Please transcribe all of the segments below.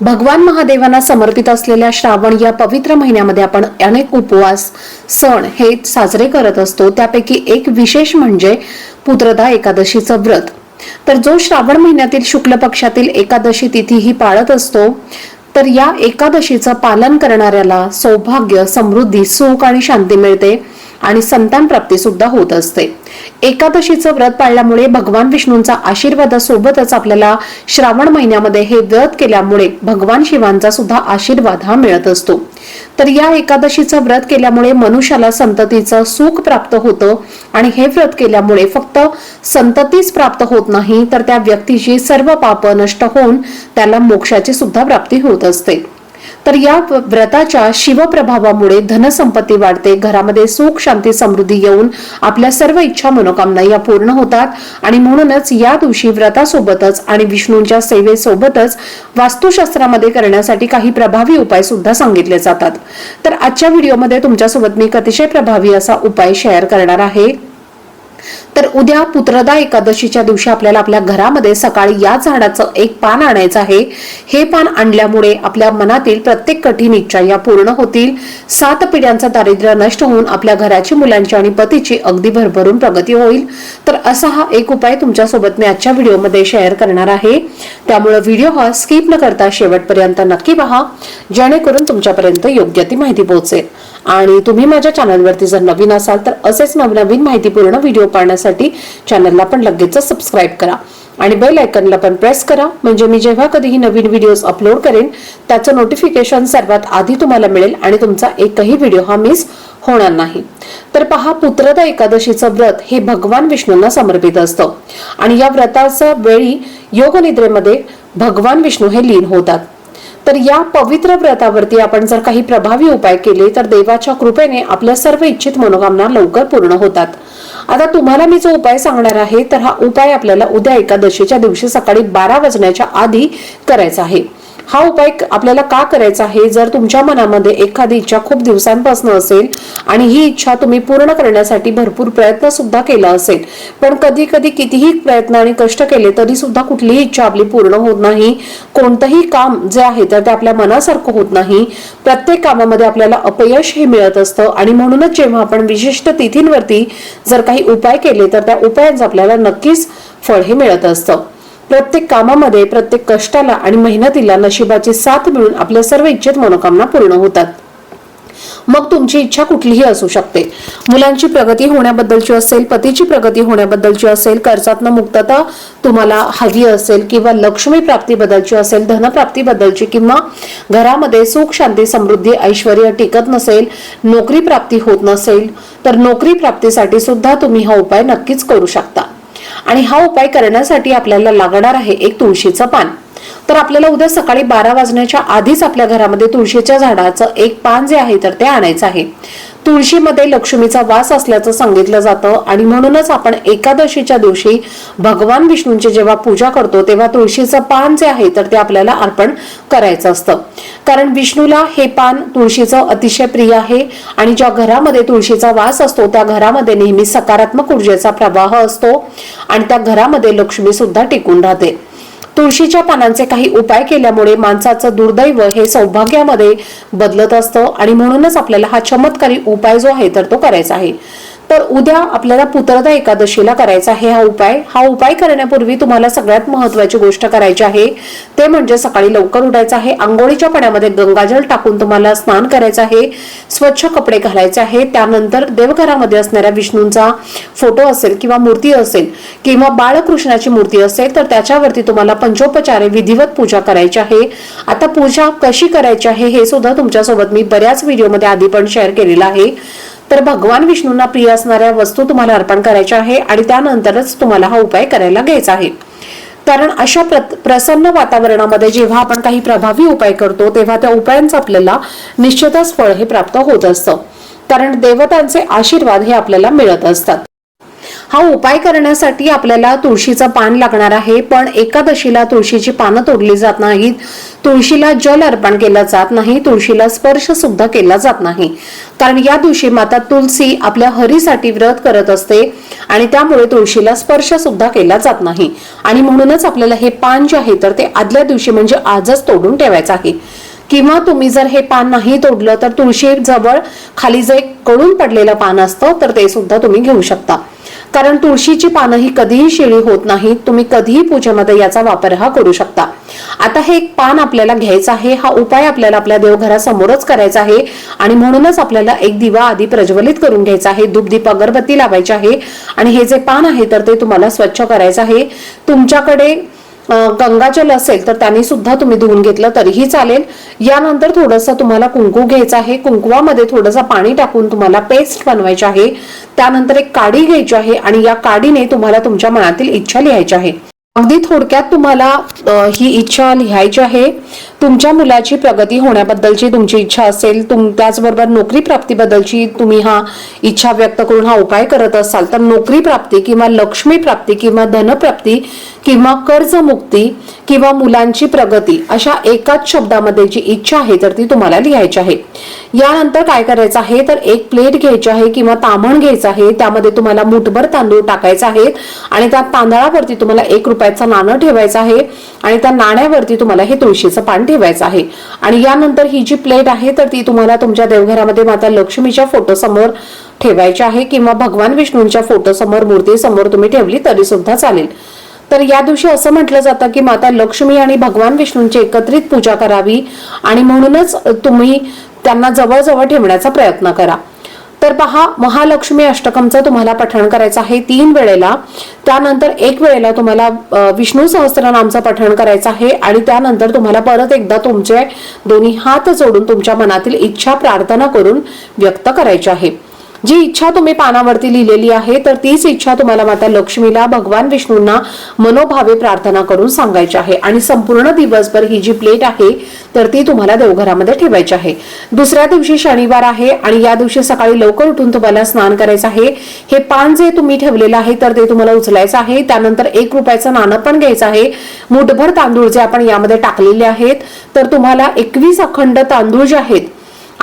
भगवान महादेवांना समर्पित असलेल्या श्रावण या पवित्र महिन्यामध्ये आपण अनेक उपवास सण हे साजरे करत असतो. त्यापैकी एक विशेष म्हणजे पुत्रदा एकादशीचं व्रत. तर जो श्रावण महिन्यातील शुक्ल पक्षातील एकादशी तिथी ही पाळत असतो तर या एकादशीचं पालन करणाऱ्याला सौभाग्य समृद्धी सुख आणि शांती मिळते. आणि संतान प्राप्ती सुद्धा होत असते. एकादशीचं व्रत पाळल्यामुळे भगवान विष्णूंचा आशीर्वादासोबतच आपल्याला श्रावण महिन्यामध्ये हे व्रत केल्यामुळे भगवान शिवांचा सुद्धा आशीर्वाद हा मिळत असतो. तर या एकादशीचं व्रत केल्यामुळे मनुष्याला संततीचं सुख प्राप्त होतं आणि हे व्रत केल्यामुळे फक्त संततीच प्राप्त होत नाही तर त्या व्यक्तीची सर्व पाप नष्ट होऊन त्याला मोक्षाची सुद्धा प्राप्ती होत असते. तर या व्रताच्या शिवप्रभावामुळे धनसंपत्ती वाढते. घरामध्ये सुख शांती समृद्धी येऊन आपल्या सर्व इच्छा मनोकामना या पूर्ण होतात. आणि म्हणूनच या दिवशी व्रतासोबतच आणि विष्णूंच्या सेवेसोबतच वास्तुशास्त्रामध्ये करण्यासाठी काही प्रभावी उपाय सुद्धा सांगितले जातात. तर आजच्या व्हिडिओमध्ये तुमच्यासोबत मी अतिशय प्रभावी असा उपाय शेअर करणार आहे. तर उद्या पुत्रदा एकादशीच्या दिवशी आपल्याला आपल्या घरामध्ये सकाळी या झाडाचं एक पान आणायचं आहे. हे पान आणल्यामुळे आपल्या मनातील प्रत्येक कठीण इच्छा या पूर्ण होतील. सात पिढ्यांचं दारिद्र्य नष्ट होऊन आपल्या घराची मुलांची आणि पतीची अगदी भरभरून प्रगती होईल. तर असा हा एक उपाय तुमच्यासोबत मी आजच्या व्हिडिओमध्ये शेअर करणार आहे. त्यामुळे व्हिडिओ हा स्किप न करता शेवटपर्यंत नक्की पहा. जेणेकरून तुमच्यापर्यंत योग्य ती माहिती पोहोचेल. आणि तुम्ही माझ्या चॅनलवरती जर नवीन असाल तर असेच नवनवीन माहितीपूर्ण व्हिडिओ पाहण्यासाठी चॅनलला पण लगेच सबस्क्राईब करा. आणि बेल आयकनला पण प्रेस करा. म्हणजे मी जेव्हा कधीही नवीन व्हिडिओज अपलोड करेन त्याचं नोटिफिकेशन सर्वात आधी तुम्हाला मिळेल आणि तुमचा एकही व्हिडिओ हा मिस होणार नाही. तर पहा पुत्रदा एकादशीचं व्रत हे भगवान विष्णूंना समर्पित असतं. आणि या व्रताच्या वेळी योगनिद्रेमध्ये भगवान विष्णू हे लीन होतात. तर या पवित्र व्रतावरती आपण जर काही प्रभावी उपाय केले तर देवाच्या कृपेने आपल्या सर्व इच्छित मनोकामना लवकर पूर्ण होतात. आता तुम्हाला मी जो उपाय सांगणार आहे तर हा उपाय आपल्याला उद्या एकादशीच्या दिवशी सकाळी बारा वाजण्याच्या आधी करायचा आहे. हा उपाय आपल्याला का करायचा आहे? जर तुमच्या मनामध्ये एखादी इच्छा खूप दिवसांपासून असेल आणि ही इच्छा तुम्ही पूर्ण करण्यासाठी भरपूर प्रयत्न सुद्धा केला असेल पण कधी कधी कितीही प्रयत्न आणि कष्ट केले तरी सुद्धा कुठलीही इच्छा आपली पूर्ण होत नाही. कोणतंही काम जे आहे तर ते आपल्या मनासारखं होत नाही. प्रत्येक कामामध्ये आपल्याला अपयश हे मिळत असतं आणि म्हणूनच जेव्हा आपण विशिष्ट तिथींवरती जर काही उपाय केले तर त्या उपायांचं आपल्याला नक्कीच फळ हे मिळत असतं. प्रत्येक कामामध्ये प्रत्येक कष्टाला आणि मेहनतीला नशिबाची साथ मिळून आपल्या सर्व इच्छित मनोकामना पूर्ण होतात. मग तुमची इच्छा कुठलीही असू शकते. मुलांची प्रगती होण्याबद्दलची असेल पतीची प्रगती होण्याबद्दलची असेल कर्जातनं मुक्तता तुम्हाला हवी असेल किंवा लक्ष्मी प्राप्तीबद्दलची असेल धनप्राप्तीबद्दलची किंवा घरामध्ये सुख शांती समृद्धी ऐश्वर टिकत नसेल नोकरी प्राप्ती होत नसेल तर नोकरी प्राप्तीसाठी सुद्धा तुम्ही हा उपाय नक्कीच करू शकता. आणि हा उपाय करण्यासाठी आपल्याला लागणार आहे एक तुळशीचं पान. तर आपल्याला उद्या सकाळी बारा वाजण्याच्या आधीच आपल्या घरामध्ये तुळशीच्या झाडाचं एक पान जे आहे तर ते आणायचं आहे. तुळशीमध्ये लक्ष्मीचा वास असल्याचं सांगितलं जातं आणि म्हणूनच आपण एकादशीच्या दिवशी भगवान विष्णूंची जेव्हा पूजा करतो तेव्हा तुळशीचं पान जे आहे तर ते आपल्याला अर्पण करायचं असतं. कारण विष्णूला हे पान तुळशीचं अतिशय प्रिय आहे आणि ज्या घरामध्ये तुळशीचा वास असतो त्या घरामध्ये नेहमी सकारात्मक ऊर्जेचा प्रवाह असतो आणि त्या घरामध्ये लक्ष्मी सुद्धा टिकून राहते. तुळशीच्या पानांचे काही उपाय केल्यामुळे माणसाचं दुर्दैव हे सौभाग्यामध्ये बदलत असतं आणि म्हणूनच आपल्याला हा चमत्कारी उपाय जो आहे तर तो करायचा आहे. तर उद्या आपल्याला पुत्रदा एकादशीला करायचा आहे हा उपाय. हा उपाय करण्यापूर्वी तुम्हाला सगळ्यात महत्वाची गोष्ट करायची आहे. ते म्हणजे सकाळी लवकर उठायचं आहे. आंघोळीच्या पाण्यामध्ये गंगाजल टाकून तुम्हाला स्नान करायचं आहे. स्वच्छ कपडे घालायचे आहे. त्यानंतर देवघरामध्ये असणाऱ्या विष्णूंचा फोटो असेल किंवा मूर्ती असेल किंवा बाळकृष्णाची मूर्ती असेल तर त्याच्यावरती तुम्हाला पंचोपचारे विधिवत पूजा करायची आहे. आता पूजा कशी करायची आहे हे सुद्धा तुमच्यासोबत मी बऱ्याच व्हिडिओमध्ये आधी पण शेअर केलेलं आहे. तर भगवान विष्णूंना प्रिय असणाऱ्या वस्तू तुम्हाला अर्पण करायच्या आहे आणि त्यानंतरच तुम्हाला हा उपाय करायला घ्यायचा आहे. कारण अशा प्र- प्रसन्न वातावरणामध्ये जेव्हा आपण काही प्रभावी उपाय करतो तेव्हा त्या उपायांचं आपल्याला निश्चितच फळ हे प्राप्त होत असतं. कारण देवतांचे आशीर्वाद हे आपल्याला मिळत असतात. हा उपाय करण्यासाठी आपल्याला तुळशीचं पान लागणार आहे पण एकादशीला तुळशीची पानं तोडली जात नाहीत. तुळशीला जल अर्पण केलं जात नाही तुळशीला स्पर्श सुद्धा केला जात नाही. कारण या दिवशी माता तुलसी आपल्या हरीसाठी व्रत करत असते आणि त्यामुळे तुळशीला स्पर्श सुद्धा केला जात नाही. आणि म्हणूनच आपल्याला हे पान जे आहे तर ते आदल्या दिवशी म्हणजे आजच तोडून ठेवायचं आहे. किंवा तुम्ही जर हे पान नाही तोडलं तर तुळशी जवळ खाली जे कळून पडलेलं पान असतं तर ते सुद्धा तुम्ही घेऊ शकता. कारण तुळशीची पानं ही कधीही शिळी होत नाहीत. तुम्ही कधीही पूजेमध्ये याचा वापर हा करू शकता. आता हे एक पान आपल्याला घ्यायचं आहे. हा उपाय आपल्याला आपल्या देवघरासमोरच करायचा आहे. आणि म्हणूनच आपल्याला एक दिवा आधी प्रज्वलित करून घ्यायचा आहे. धूपदीप अगरबत्ती लावायची आहे. आणि हे जे पान आहे तर ते तुम्हाला स्वच्छ करायचं आहे. तुमच्याकडे गंगाजल असेल तर त्यांनी सुद्धा तुम्ही धुवून घेतलं तरीही चालेल. यानंतर थोडंसं तुम्हाला कुंकू घ्यायचं आहे. कुंकुवामध्ये थोडंसं पाणी टाकून तुम्हाला पेस्ट बनवायची आहे. त्यानंतर एक काडी घ्यायची आहे आणि या काडीने तुम्हाला तुमच्या मनातील इच्छा लिहायची आहे. अगदी थोडक्यात तुम्हाला ही इच्छा लिहायची आहे. तुमच्या मुलाची प्रगती होण्याबद्दलची तुमची इच्छा असेल तुम त्याचबरोबर नोकरी प्राप्तीबद्दलची तुम्ही हा इच्छा व्यक्त करून हा उपाय करत असाल तर नोकरी प्राप्ती किंवा लक्ष्मी प्राप्ती किंवा धनप्राप्ती किंवा कर्जमुक्ती किंवा मुलांची प्रगती अशा एकाच शब्दामध्ये जी इच्छा आहे तर ती तुम्हाला लिहायची आहे. यानंतर काय करायचं आहे तर एक प्लेट घ्यायची आहे किंवा तामण घ्यायचं आहे त्यामध्ये तुम्हाला मुठभर तांदूळ टाकायचा आहे आणि त्या तांदळावरती तुम्हाला एक रुपयाचं नाणं ठेवायचं आहे. आणि त्या नाण्यावरती तुम्हाला हे तुळशीचं पान ठेवायचं आहे. आणि यानंतर ही जी प्लेट आहे तर ती तुम्हाला तुमच्या देवघरामध्ये माता लक्ष्मीच्या फोटो समोर ठेवायची आहे किंवा भगवान विष्णूंच्या फोटो समोर मूर्ती समोर तुम्ही ठेवली तरी सुद्धा चालेल. तर या दिवशी असं म्हटलं जातं की माता लक्ष्मी आणि भगवान विष्णूंची एकत्रित पूजा करावी आणि म्हणूनच तुम्ही त्यांना जवळजवळ ठेवण्याचा प्रयत्न करा. तर पहा महालक्ष्मी अष्टकमचं तुम्हाला पठण करायचं आहे तीन वेळेला. त्यानंतर एक वेळेला तुम्हाला विष्णू सहस्त्रनामचं पठण करायचं आहे आणि त्यानंतर तुम्हाला परत एकदा तुमचे दोन्ही हात जोडून तुमच्या मनातील इच्छा प्रार्थना करून व्यक्त करायची आहे. जी इच्छा तुम्ही पानावरती लिहिलेली आहे तर तीच इच्छा तुम्हाला माता लक्ष्मीला भगवान विष्णूंना मनोभावे प्रार्थना करून सांगायची आहे. आणि संपूर्ण दिवसभर ही जी प्लेट आहे तर ती तुम्हाला देवघरामध्ये ठेवायची आहे. दुसऱ्या दिवशी शनिवार आहे आणि या दिवशी सकाळी लवकर उठून तुम्हाला स्नान करायचं आहे. हे पान जे तुम्ही ठेवलेलं आहे तर ते तुम्हाला उचलायचं आहे. त्यानंतर एक रुपयाचं नाणं पण घ्यायचं आहे. मुठभर तांदूळ जे आपण यामध्ये टाकलेले आहेत तर तुम्हाला एकवीस अखंड तांदूळ जे आहेत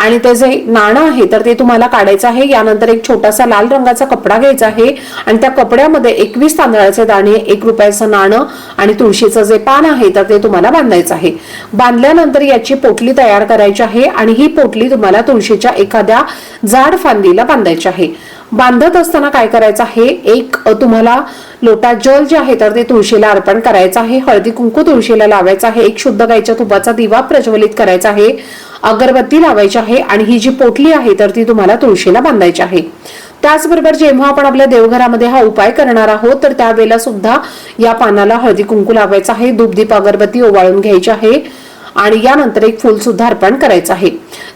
आणि ते जे नाणं आहे तर ते तुम्हाला काढायचं आहे. यानंतर एक छोटासा लाल रंगाचा कपडा घ्यायचा आहे. आणि त्या कपड्यामध्ये एकवीस तांदळाचे दाणे एक रुपयाचं नाणं आणि तुळशीचं जे पान आहे तर ते तुम्हाला बांधायचं आहे. बांधल्यानंतर याची पोटली तयार करायची आहे आणि ही पोटली तुम्हाला तुळशीच्या एखाद्या जाड फांदीला बांधायची आहे. बांधत असताना काय करायचं आहे? एक तुम्हाला लोटा जल जे आहे तर ते तुळशीला अर्पण करायचं आहे. हळदी कुंकू तुळशीला लावायचं आहे. एक शुद्ध गायच्या तुपाचा दिवा प्रज्वलित करायचा आहे. अगरबत्ती लावायची आहे आणि ही जी पोटली आहे तर ती तुम्हाला तुळशीला बांधायची आहे. त्याचबरोबर जेव्हा आपण आपल्या देवघरामध्ये हा उपाय करणार आहोत तर त्यावेळेला सुद्धा या पानाला हळदी कुंकू लावायचं आहे धूपदीप अगरबत्ती ओवाळून घ्यायची आहे आणि यानंतर एक फुल सुद्धा अर्पण करायचं आहे.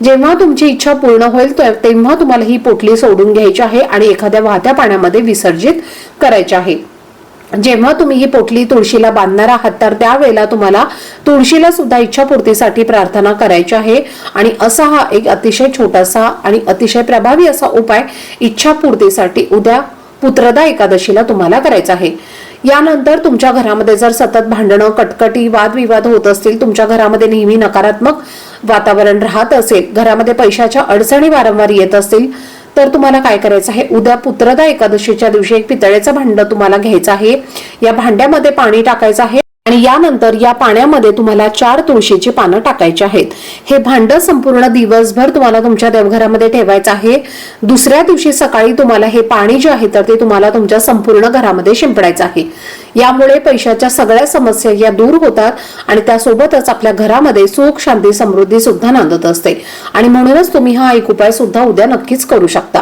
जेव्हा तुमची इच्छा पूर्ण होईल तेव्हा तुम्हाला ही पोटली सोडून घ्यायची आहे आणि एखाद्या वाहत्या पाण्यामध्ये विसर्जित करायची आहे. जेव्हा तुम्ही ही पोटली तुळशीला बांधणार आहात तर त्यावेळेला तुम्हाला तुळशीला सुद्धा इच्छापूर्तीसाठी प्रार्थना करायची आहे. आणि असा हा एक अतिशय छोटासा आणि अतिशय प्रभावी असा उपाय इच्छापूर्तीसाठी उद्या पुत्रदा एकादशीला तुम्हाला करायचा आहे. यानंतर तुमच्या घरामध्ये जर सतत भांडणं कटकटी वादविवाद होत असतील तुमच्या घरामध्ये नेहमी नकारात्मक वातावरण राहत असेल घरामध्ये पैशाच्या अडचणी वारंवार येत असतील तर तुम्हाला काय करायचं आहे? उद्या पुत्रदा एकादशीच्या दिवशी एक पितळेचं भांड तुम्हाला घ्यायचं आहे. या भांड्यामध्ये पाणी टाकायचं आहे. आणि यानंतर या पाण्यामध्ये तुम्हाला चार तुळशीची पानं टाकायची आहेत. हे भांड संपूर्ण दिवसभर तुम्हाला तुमच्या देवघरामध्ये ठेवायचं आहे. दुसऱ्या दिवशी सकाळी तुम्हाला हे पाणी जे आहे तर ते तुम्हाला तुमच्या संपूर्ण घरामध्ये शिंपडायचं आहे. यामुळे पैशाच्या सगळ्या समस्या या दूर होतात आणि त्यासोबतच आपल्या घरामध्ये सुख शांती समृद्धी सुद्धा नांदत असते. आणि म्हणूनच तुम्ही हा एक उपाय सुद्धा उद्या नक्कीच करू शकता.